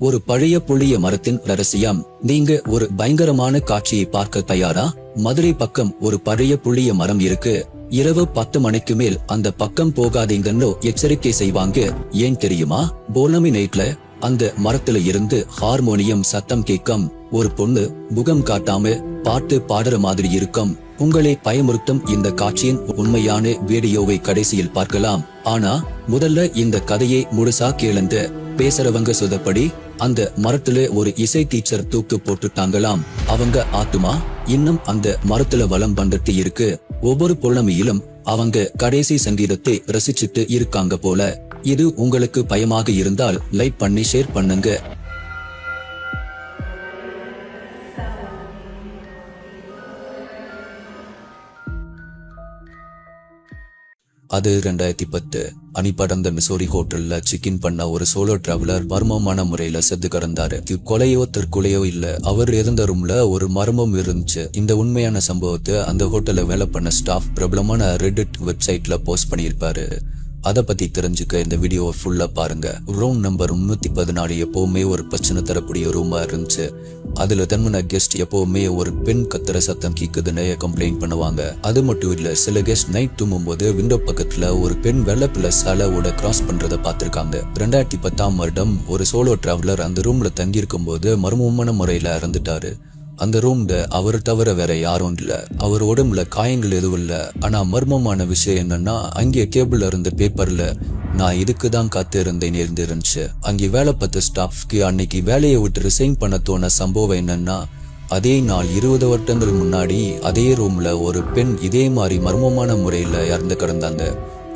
ஒரு பழைய புளிய மரத்தின் ரகசியம். நீங்க ஒரு பயங்கரமான காட்சியை பார்க்க தயாரா? மதுரை பக்கம் ஒரு பழைய புளிய மரம் இருக்கு. இரவு பத்து மணிக்கு மேல் அந்த பக்கம் போகாதீங்கன்னு எச்சரிக்கை செய்வாங்க. ஏன் தெரியுமா? போலமி நைட்ல அந்த மரத்துல இருந்து ஹார்மோனியம் சத்தம் கேட்கும். ஒரு பொண்ணு முகம் காட்டாம பாட்டு பாடுற மாதிரி இருக்கும். உங்களை பயமுறுத்தும் இந்த காட்சியின் உண்மையான வீடியோவை கடைசியில் பார்க்கலாம். ஆனா முதல்ல இந்த கதையை முழுசா கேளுங்க. பேசுறவங்க சொதப்படி அந்த மரத்துல ஒரு இசை டீச்சர் தூக்கு போட்டுட்டாங்களாம். அவங்க ஆத்துமா? இன்னும் அந்த மரத்துல வலம் வந்துட்டு இருக்கு. ஒவ்வொரு புலமையிலும் அவங்க கடைசி சங்கீதத்தை ரசிச்சுட்டு இருக்காங்க போல. இது உங்களுக்கு பயமாக இருந்தால் லைக் பண்ணி ஷேர் பண்ணுங்க. அது ரெண்டாயிரத்தி பத்து. அணிபடர்ந்த மிசோரி ஹோட்டல்ல சிக்கின் பண்ண ஒரு சோலோ டிராவலர் மர்மமான முறையில செத்து கிடந்தாரு. கொலையோ தற்கொலையோ இல்ல. அவர் இருந்த ரூம்ல ஒரு மர்மம் இருந்துச்சு. இந்த உண்மையான சம்பவத்தை அந்த ஹோட்டல்ல வேலை பண்ண ஸ்டாஃப் பிரபலமான ரெடிட் வெப்சைட்ல போஸ்ட் பண்ணியிருப்பாரு. அதை பத்தி தெரிஞ்சுக்க இந்த வீடியோவை ஃபுல்லா பாருங்க. ரூம் நம்பர் முன்னூத்தி பதினாலு எப்பவுமே ஒரு பிரச்சனை தரக்கூடிய ரூமா இருந்துச்சு. அதுல தன்மன கெஸ்ட் எப்பவுமே ஒரு பெண் கத்துற சத்தம் கேக்குதுன்னு கம்ப்ளைண்ட் பண்ணுவாங்க. அது மட்டும் இல்ல சில கெஸ்ட் நைட் தூங்கும்போது விண்டோ பக்கத்துல ஒரு பெண் வெள்ளப்பிள்ள சாலையோட கிராஸ் பண்றத பார்த்திருக்காங்க. ரெண்டாயிரத்தி பத்தாம் வருடம் ஒரு சோலோ டிராவலர் அந்த ரூம்ல தங்கியிருக்கும் போது மர்மமான முறையில இறந்துட்டாரு. அந்த ரூம்ல அவர் தவிர வேற யாரும் இல்ல. அவர் உடம்புல காயங்கள் எதுவும் இல்ல. ஆனா மர்மமான விஷயம் என்னன்னா அங்கே கேபிள்ல இருந்த பேப்பர்ல நான் இதுக்கு தான் காத்து இருந்தேன் இருந்துருந்துச்சு. அங்கே வேலை பார்த்த ஸ்டாஃப்க்கு அன்னைக்கு வேலையை விட்டு ரிசைன் பண்ண தோண சம்பவம் என்னன்னா அதே நாள் இருபது வருடங்கள் முன்னாடி அதே ரூம்ல ஒரு பெண் இதே மாதிரி மர்மமான முறையில இறந்து கிடந்தாங்க.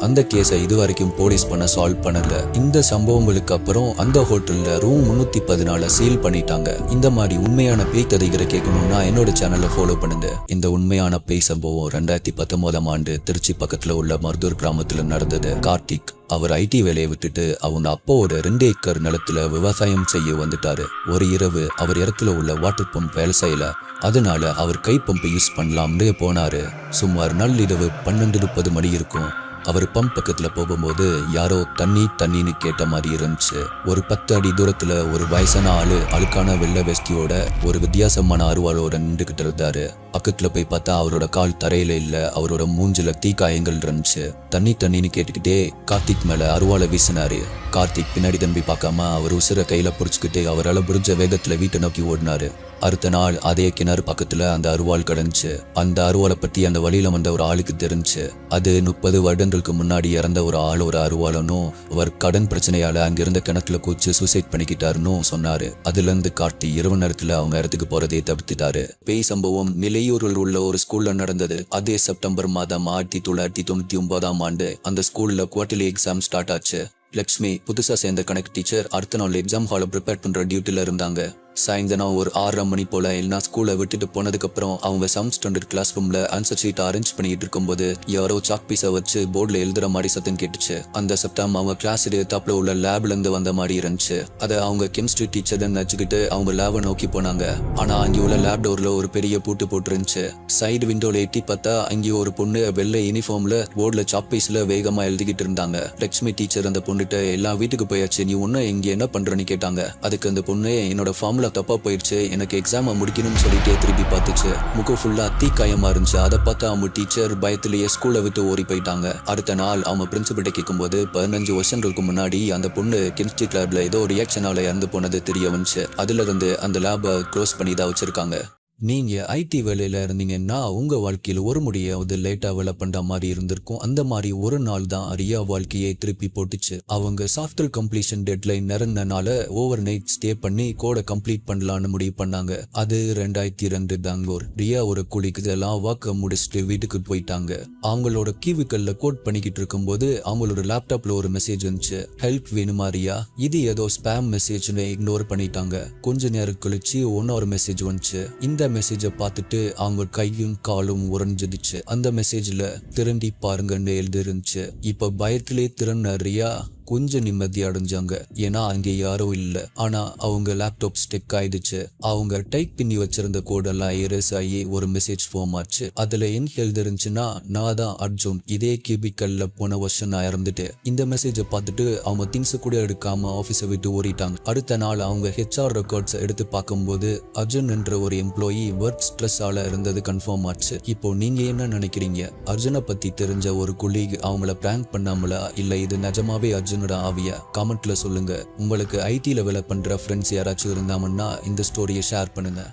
அந்த கேஸை இது வரைக்கும் போலீஸ் பண்ண சால்வ் பண்ணல. இந்த சம்பவங்களுக்கு அப்புறம் அந்த ஹோட்டல்ல ரூம் முன்னூத்தி பதினால சீல் பண்ணிட்டாங்க. இந்த மாதிரி உண்மையான பேய் கதைகளை கேட்கணும்னா என்னோட சேனலை ஃபாலோ பண்ணுங்க. இந்த உண்மையான பேய் சம்பவம் ரெண்டாயிரத்தி பத்தொன்பதாம் ஆண்டு திருச்சி பக்கத்துல உள்ள மருதூர் கிராமத்துல நடந்தது. கார்த்திக் அவர் ஐடி வேலையை விட்டுட்டு அவங்க அப்பாவோட ரெண்டு ஏக்கர் நிலத்துல விவசாயம் செய்ய வந்துட்டாரு. ஒரு இரவு அவர் இடத்துல உள்ள வாட்டர் பம்ப் வேலை செய்யல. அதனால அவர் கை பம்பை யூஸ் பண்ணலாம்னு போனாரு. சுமார் நள்ளிரவு பன்னெண்டு முப்பது மணி இருக்கும். அவர் பம்ப் பக்கத்துல போகும்போது யாரோ தண்ணி தண்ணின்னு கேட்ட மாதிரி இருந்துச்சு. ஒரு பத்து அடி தூரத்துல ஒரு வயசான ஆளு அழுக்கான வெள்ளை வெஸ்டியோட ஒரு வித்தியாசமான அருவாளோட நின்றுகிட்டு இருந்தாரு. பக்கத்துல போய் பார்த்தா அவரோட கால் தரையில இல்ல அவரோட மூஞ்சில தீக்காயங்கள் இருந்துச்சு. தண்ணி தண்ணின்னு கேட்டுக்கிட்டே கார்த்திக் மேல அருவாளை வீசினாரு. கார்த்திக் பின்னாடி தம்பி பார்க்காம அவர் உசுர கையில புடிச்சுக்கிட்டு அவரால் புரிஞ்ச வேகத்துல வீட்டை நோக்கி ஓடினாரு. அடுத்த நாள் அதே கிணறு பக்கத்துல அந்த அருவாள் கிடந்துச்சு. அந்த அருவாளை பத்தி அந்த வழியில வந்த ஒரு ஆளுக்கு தெரிஞ்சு அது முப்பது வருடங்களுக்கு முன்னாடி இறந்த ஒரு ஆள் ஒரு அருவாளனும் அவர் கடன் பிரச்சனையால அங்கிருந்த கிணத்துல குச்சி சூசைட் பண்ணிக்கிட்டாருன்னு சொன்னாரு. அதுல இருந்து காட்டி இரவு நேரத்துல அவங்க இடத்துக்கு போறதை தவிர்த்துட்டாரு. பேய் சம்பவம் நிலையூரில் உள்ள ஒரு ஸ்கூல்ல நடந்தது. அதே செப்டம்பர் மாதம் ஆயிரத்தி தொள்ளாயிரத்தி தொண்ணூத்தி ஒன்பதாம் ஆண்டு அந்த ஸ்கூல்ல குவார்டர்லி எக்ஸாம் ஸ்டார்ட் ஆச்சு. லக்ஷ்மி புதுசா சேர்ந்த கணக்கு டீச்சர் அடுத்த நாள் எக்ஸாம் ஹாலை ப்ரிப்பேர் பண்ற டியூட்டில இருந்தாங்க. சாயந்தரம் ஒரு ஆறரை மணி போல எல்லாம் ஸ்கூலை விட்டுட்டு போனதுக்கப்புறம் அவங்க சம் ஸ்டாண்டர்ட் கிளாஸ் ரூம்ல ஆன்சர் ஷீட் அரேஞ்ச் பண்ணிட்டு இருக்கும்போது யாரோ சாக் பீஸை வச்சு போர்டில் எழுதுற மாதிரி சத்தம் கேட்டுச்சு. அந்த சத்தம் அவங்க கிளாஸ் எடுத்தாப்புல உள்ள லேப்ல இருந்து வந்த மாதிரி இருந்துச்சு. அதை அவங்க கெமிஸ்ட்ரி டீச்சர் நினைச்சுக்கிட்டு அவங்க லேபை நோக்கி போனாங்க. ஆனா அங்கே உள்ள லேப் டோர்ல ஒரு பெரிய பூட்டு போட்டுருந்துச்சு. சைடு விண்டோல எட்டி பார்த்தா அங்கே ஒரு பொண்ணு வெள்ளை யூனிஃபார்ம்ல போர்டில் சாக் பீஸ்ல வேகமா எழுதிக்கிட்டு இருந்தாங்க. லட்சுமி டீச்சர் அந்த பொண்ணுகிட்ட எல்லாம் வீட்டுக்கு போயாச்சு. நீ ஒன்னும் இங்க என்ன பண்றன்னு கேட்டாங்க. அதுக்கு அந்த பொண்ணு என்னோட ஃபார்ம்ல தப்பா போயிடுச்சு எனக்கு எக்ஸாம் முடிக்கணும்னு சொல்லிட்டே திருப்பி பார்த்துச்சு. முகம் ஃபுல்லா தீக்காயமா இருந்துச்சு. அதை பார்த்து அவங்க டீச்சர் பயத்திலேயே ஸ்கூலை விட்டு ஓடி போயிட்டாங்க. அடுத்த நாள் அவங்க பிரின்சிபல்கிட்ட கேட்கும்போது பதினஞ்சு வருஷங்களுக்கு முன்னாடி அந்த பொண்ணு கெமிஸ்ட்ரி லேப்ல ஏதோ ரியாக்ஷனால இறந்து போனது தெரிய வந்துச்சு. அதுல இருந்து அந்த லேபை க்ளோஸ் பண்ணி தான் வச்சிருக்காங்க. நீங்க ஐடி வேலையில இருந்தீங்கன்னா உங்க வாழ்க்கையில் ஒரு முடியாவது லேட்டாக வேலை பண்ணுற மாதிரி இருந்திருக்கும். அந்த மாதிரி ஒரு நாள் தான் ரியா வாழ்க்கையை திருப்பி போட்டுச்சு. அவங்க சாஃப்ட்வேர் கம்ப்ளீஷன் டெட்லைன் நிறந்தனால ஓவர் நைட் ஸ்டே பண்ணி கோடை கம்ப்ளீட் பண்ணலான்னு முடிவு பண்ணாங்க. அது ரெண்டாயிரத்தி ரெண்டு தாங்கோர் ரியா ஒரு குழிக்கு இதெல்லாம் வாக்க முடிச்சுட்டு வீட்டுக்கு போயிட்டாங்க. அவங்களோட கீவுக்கல்ல கோட் பண்ணிக்கிட்டு இருக்கும்போது அவங்களோட லேப்டாப்ல ஒரு மெசேஜ் வந்துச்சு. ஹெல்ப் வேணுமா ரியா? இது ஏதோ ஸ்பேம் மெசேஜ்னு இக்னோர் பண்ணிட்டாங்க. கொஞ்ச நேரம் கழிச்சு ஒன்னொரு மெசேஜ் வந்துச்சு. இந்த மெசேஜை பார்த்துட்டு அவங்க கையும் காலும் உறைஞ்சிடுச்சு. அந்த மெசேஜில் திருண்டி பாருங்கன்னு எழுதிருந்துச்சு. இப்போ பயத்திலே திறன் ரியா கொஞ்சம் நிம்மதி அடைஞ்சாங்க. ஏன்னா அங்கே யாரும் இல்லை. ஆனா அவங்க லேப்டாப் ஸ்டெக் ஆயிடுச்சு. அவங்க டைப் பண்ணி வச்சிருந்த கோடெல்லாம் எரேஸ் ஆகி ஒரு மெசேஜ் ஃபார்ம் ஆச்சு. அதுல என் எழுதிருந்துச்சுன்னா நான் தான் அர்ஜுன். இதே கியூபிக்கல்ல போன வருஷம் நான் இறந்துட்டு இந்த மெசேஜை பார்த்துட்டு அவங்க திங்ஸ் கூட எடுக்காம ஆஃபீஸை விட்டு ஓடிட்டாங்க. அடுத்த நாள் அவங்க ஹெச்ஆர் ரெக்கார்ட்ஸ் எடுத்து பார்க்கும்போது அர்ஜுன் என்ற ஒரு எம்ப்ளாயி ஒர்க் ஸ்ட்ரெஸ்ஸால இருந்தது கன்ஃபார்ம் ஆச்சு. இப்போ நீங்க என்ன நினைக்கிறீங்க? அர்ஜுனை பத்தி தெரிஞ்ச ஒரு குலீக் அவங்கள பிராங்க் பண்ணாமலா? இல்ல இது நிஜமாவே அர்ஜுனோட ஆவியா காமெண்ட்ல சொல்லுங்க. உங்களுக்கு ஐடி வேலை பண்ற ஃப்ரெண்ட்ஸ் யாராச்சும் இருந்தாங்கன்னா இந்த ஸ்டோரியை ஷேர் பண்ணுங்க.